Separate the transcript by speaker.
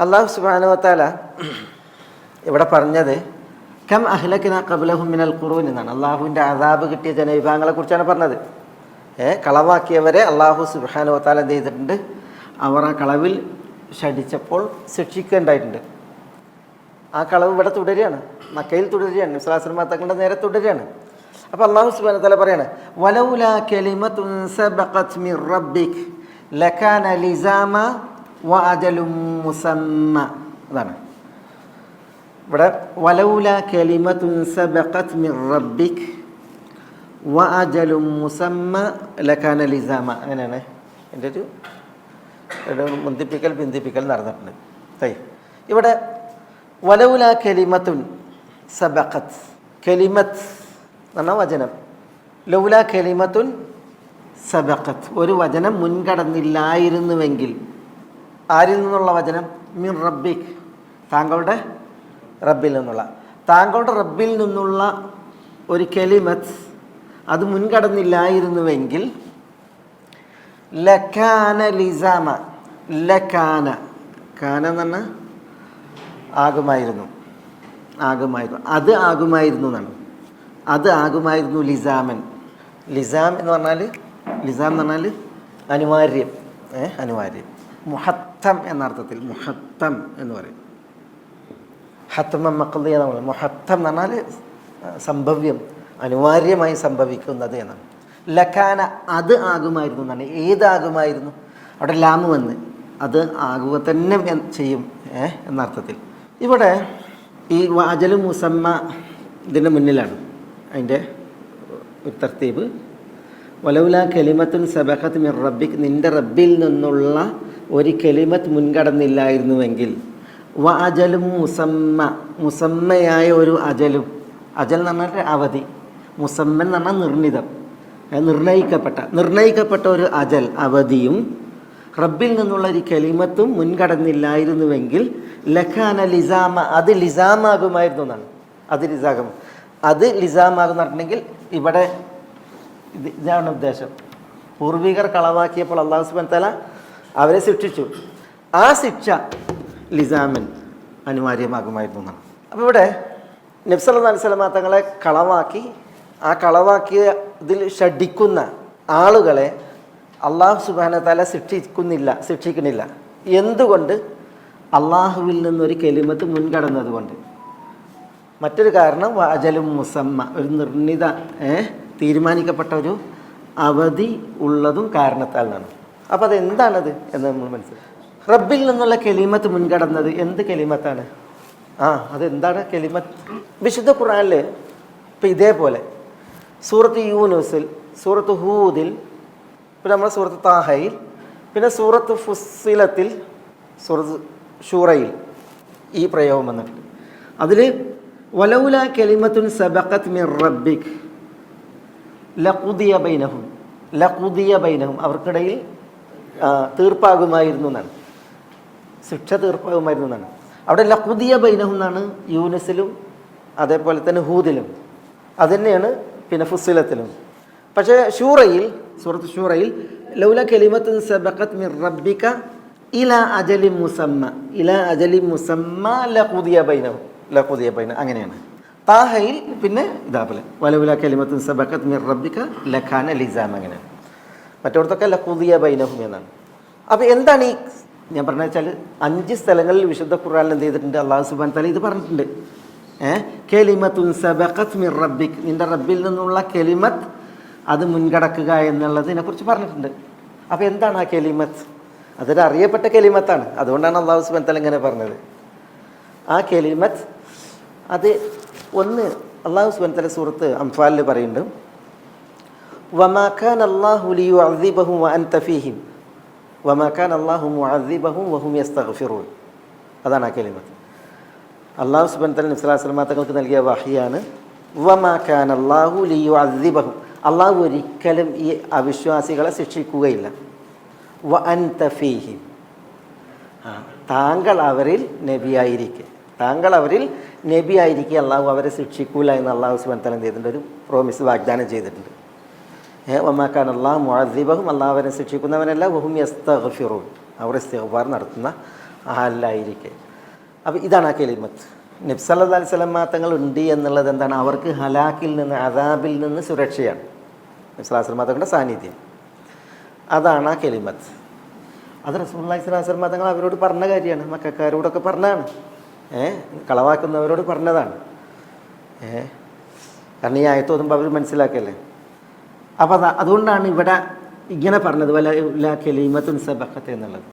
Speaker 1: അള്ളാഹു സുബാനുവത്താല ഇവിടെ പറഞ്ഞത് കം അഹ്ലക്കിന കബലഹും മിനൽ ഖുറൂൻ എന്നാണ്. അള്ളാഹുവിന്റെ അതാബ് കിട്ടിയ ജനവിഭാഗങ്ങളെ കുറിച്ചാണ് പറഞ്ഞത്. ഏ കളവാക്കിയവരെ അള്ളാഹു സുബാനുവത്താല എന്ത് ചെയ്തിട്ടുണ്ട്? അവർ ആ കളവിൽ ഷടിച്ചപ്പോൾ ശിക്ഷിക്കേണ്ടായിട്ടുണ്ട് ആ കളവ് ഇവിടെ തുടരുകയാണ്. മക്കയിൽ തുടരുകയാണ്. തങ്ങളുടെ നേരെ തുടരുകയാണ്. അപ്പോൾ അള്ളാഹു സുബാന പറയാണ് വലൗല കലിമത്തുൻ സബഖത് മിർ റബ്ബിക് ലകാന ലിസാമ വ അജലും അതാണ്. ഇവിടെ വലൗല കലിമത്തുൻ സബഖത് മിർ റബ്ബിക്. വ അജലും മുസമ്മ ലകാന ലിസാമ. അങ്ങനെയാണ് എന്റെ ഒരു മുന്തിപ്പിക്കൽ ബിന്ദിപ്പിക്കൽ നടന്നിട്ടുണ്ട്. തൈ ഇവിടെ വലൗല കലിമത്തുൻ സബഖത്ത് കലിമത്ത് എന്നാണ് വചനം. ലൗല കലിമത്തുൻ സബഖത്ത് ഒരു വചനം മുൻകടന്നില്ലായിരുന്നുവെങ്കിൽ ആരിൽ നിന്നുള്ള വചനം? മിൻ റബ്ബിക്. താങ്കളുടെ റബ്ബിൽ നിന്നുള്ള. താങ്കളുടെ റബ്ബിൽ നിന്നുള്ള ഒരു കെലിമത്ത് അത് മുൻകടന്നില്ലായിരുന്നുവെങ്കിൽ ലക്കാന ലിസാമ ലക്കാന കാന എന്ന് പറഞ്ഞാൽ ആകുമായിരുന്നു. ആകുമായിരുന്നു. അത് ആകുമായിരുന്നു എന്നാണ്. അത് ആകുമായിരുന്നു ലിസാമൻ. ലിസാം എന്ന് പറഞ്ഞാൽ ലിസാം എന്ന് പറഞ്ഞാൽ അനിവാര്യം. ഏ അനിവാര്യം. മുഹത്തം എന്ന അർത്ഥത്തിൽ മുഹത്തം എന്ന് പറയും. ഹത്തമ മക്കളി എന്ന് പറയുന്നത് മുഹത്തം എന്ന് പറഞ്ഞാൽ സംഭവ്യം അനിവാര്യമായി സംഭവിക്കുന്നത് എന്നാണ്. ലഖാന അത് ആകുമായിരുന്നു എന്നാണ്. ഏതാകുമായിരുന്നു? അവിടെ ലാമ് വന്ന് അത് ആകുക തന്നെ ചെയ്യും എന്നർത്ഥത്തിൽ ഇവിടെ ഈ വാജലു മുസമ്മ ഇതിന്റെ മുന്നിലാണ്. അതിന്റെ ഒരു തർത്തീബ്. വലൗല കെലിമത്തുൻ സബഖത്ത് മിർ നിന്റെ റബ്ബിൽ നിന്നുള്ള ഒരു കെലിമത്ത് മുൻകടന്നില്ലായിരുന്നുവെങ്കിൽ വ അജലും മുസമ്മ മുസമ്മയായ ഒരു അജലും അജൽ എന്ന് പറഞ്ഞാൽ അവധി മുസമ്മൻ എന്ന് പറഞ്ഞാൽ നിർണിതം നിർണയിക്കപ്പെട്ട നിർണയിക്കപ്പെട്ട ഒരു അജൽ അവധിയും റബ്ബിൽ നിന്നുള്ള ഒരു കെലിമത്തും മുൻകടന്നില്ലായിരുന്നുവെങ്കിൽ ലഖാന ലിസാമ അത് ലിസാമാകുമായിരുന്നു എന്നാണ്. അത് ലിസാകും അത് ലിസാമാകും പറഞ്ഞിട്ടുണ്ടെങ്കിൽ ഇവിടെ ഇത് ഇതാണ് ഉദ്ദേശം. പൂർവികർ കളവാക്കിയപ്പോൾ അള്ളാഹു സുബൻ തല അവരെ ശിക്ഷിച്ചു. ആ ശിക്ഷ ലിസാമിൻ അനിവാര്യമാകുമായിരുന്നു അപ്പോൾ ഇവിടെ നബ്സല അലിസ്ലമ തങ്ങളെ കളവാക്കി ആ കളവാക്കിയ ഇതിൽ ഷഡിക്കുന്ന ആളുകളെ അള്ളാഹു സുബാന തല ശിക്ഷിക്കുന്നില്ല ശിക്ഷിക്കുന്നില്ല എന്തുകൊണ്ട്? അള്ളാഹുവിൽ നിന്നൊരു കെലിമത്ത് മുൻകടന്നത് കൊണ്ട് മറ്റൊരു കാരണം വാജലും മുസമ്മ ഒരു നിർണിത തീരുമാനിക്കപ്പെട്ട ഒരു അവധി ഉള്ളതും കാരണത്താൽ നിന്നാണ് അത് എന്താണത് എന്ന് നമ്മൾ മനസ്സിലാക്കി. റബ്ബിൽ നിന്നുള്ള കെലിമത്ത് മുൻകടന്നത് എന്ത് കെലിമത്താണ്? ആ അതെന്താണ് കെലിമത്ത്? വിശുദ്ധ ഖുറാനിൽ ഇപ്പം ഇതേപോലെ സൂറത്ത് യൂനുസിൽ സൂറത്ത് ഹൂദിൽ പിന്നെ നമ്മുടെ സൂറത്ത് താഹയിൽ പിന്നെ സൂറത്ത് ഫുസിലത്തിൽ സൂറത്ത് ഷൂറയിൽ ഈ പ്രയോഗം വന്നിട്ടുണ്ട്. അതിൽ വലൗല കെലിമത്തുൻ സബക്കത്ത് മിർ റബ്ബിക് ലഖുദിയ ബൈനഹും ലഖുദിയ ബൈനഹും. അവർക്കിടയിൽ തീർപ്പാകുമായിരുന്നു എന്നാണ് ശിക്ഷ തീർപ്പാകുമായിരുന്നു എന്നാണ് അവിടെ ലഖുദിയ ബൈനഹം എന്നാണ് യൂനിസിലും അതേപോലെ തന്നെ ഹൂദിലും. അതുതന്നെയാണ് പിന്നെ ഫുസിലത്തിലും പക്ഷേ ഷൂറയിൽ സൂറത്ത് ഷൂറയിൽ ലൗല കെലിമത്ത് സബഖത്ത് മിർ റബ്ബിക ഇല അജലി മുസമ്മ ഇല അജലി മുസമ്മ ലഖുദിയ ബൈനഹം ലഖുദിയ ബൈന അങ്ങനെയാണ്. താഹയിൽ പിന്നെ ഇതാപോലെ വലവുല കെലിമത്ത് സബഖത്ത് മിർ റബ്ബിക ലഖാന ലിസാം അങ്ങനെ മറ്റോടത്തൊക്കെ കുതിയ ബൈനഹും എന്നാണ്. അപ്പോൾ എന്താണ് ഈ ഞാൻ പറഞ്ഞ വെച്ചാൽ അഞ്ച് സ്ഥലങ്ങളിൽ വിശുദ്ധ ഖുർആനിൽ എന്ത് ചെയ്തിട്ടുണ്ട്? അള്ളാഹു സുബാൻ തല ഇത് പറഞ്ഞിട്ടുണ്ട്. കെലിമത്തുൻ സബഖത്ത് മിർ റബ്ബിക്. നിന്റെ റബ്ബിൽ നിന്നുള്ള കെലിമത്ത് അത് മുൻകടക്കുക എന്നുള്ളതിനെ കുറിച്ച് പറഞ്ഞിട്ടുണ്ട്. അപ്പോൾ എന്താണ് ആ കെലിമത്ത്? അതൊരു അറിയപ്പെട്ട കെലിമത്താണ്. അതുകൊണ്ടാണ് അള്ളാഹു സുബാൻ തല ഇങ്ങനെ പറഞ്ഞത്. ആ കെലിമത്ത് അത് ഒന്ന് അള്ളാഹു സുബാൻ തല സുഹൃത്ത് അംഫാലിൽ പറയുന്നുണ്ട്. വമാക്കാൻ അള്ളാഹു ലിയു അസീബഹും അൻ തഫീഹിം വമാക്കാൻ വഹും യസ്തഗ്ഫിറൂൻ. അതാണ് ആ കെലിമത്ത്. അള്ളാഹു സുബൻ തല നിസ്ലാസ്ലമ തങ്ങൾക്ക് നൽകിയ വഹിയാണ് വമാക്കാൻ അള്ളാഹു ലിയു അസീബഹും അള്ളാഹു ഒരിക്കലും ഈ അവിശ്വാസികളെ ശിക്ഷിക്കുകയില്ല. വ അൻ തഫീഹിം താങ്കൾ അവരിൽ നബിയായിരിക്കെ. താങ്കൾ അവരിൽ നബിയായിരിക്കെ അള്ളാഹു അവരെ ശിക്ഷിക്കൂല എന്ന് അള്ളാഹു സുബൻ എന്ത് ചെയ്തിട്ടുണ്ട്? ഒരു പ്രോമിസ് വാഗ്ദാനം ചെയ്തിട്ടുണ്ട്. ഒമാക്കാൻ അള്ളാഹ് മുഅദ്ദിബഹും അള്ളാഹുവിനെ ശിക്ഷിക്കുന്നവനല്ല ബഹും യസ്തഗ്ഫിറൂൻ. അവർ ഇസ്തഫാർ നടത്തുന്ന അല്ലായിരിക്കെ അപ്പോൾ ഇതാണ് ആ കെലിമത്ത്. നബ്സല്ലാ അലൈഹി സ്വലം തങ്ങൾ ഉണ്ട് എന്നുള്ളത് എന്താണ്? അവർക്ക് ഹലാക്കിൽ നിന്ന് അദാബിൽ നിന്ന് സുരക്ഷയാണ്. നബ്സലാസ്ലം തങ്ങളുടെ സാന്നിധ്യം. അതാണ് ആ കെലിമത്ത്. അത് റസൂല്ലാഹി സ്വലാസ്ലം തങ്ങൾ അവരോട് പറഞ്ഞ കാര്യമാണ്. മക്കാരോടൊക്കെ പറഞ്ഞതാണ്. ഏ കളവാക്കുന്നവരോട് പറഞ്ഞതാണ്. ഏ കാരണം ഈ ആയത്തോതുമ്പോൾ അവർ മനസ്സിലാക്കല്ലേ? അപ്പോൾ അതുകൊണ്ടാണ് ഇവിടെ ഇങ്ങനെ പറഞ്ഞത് വല കെലിമത്തുൻ സബക്കത്ത് എന്നുള്ളത്.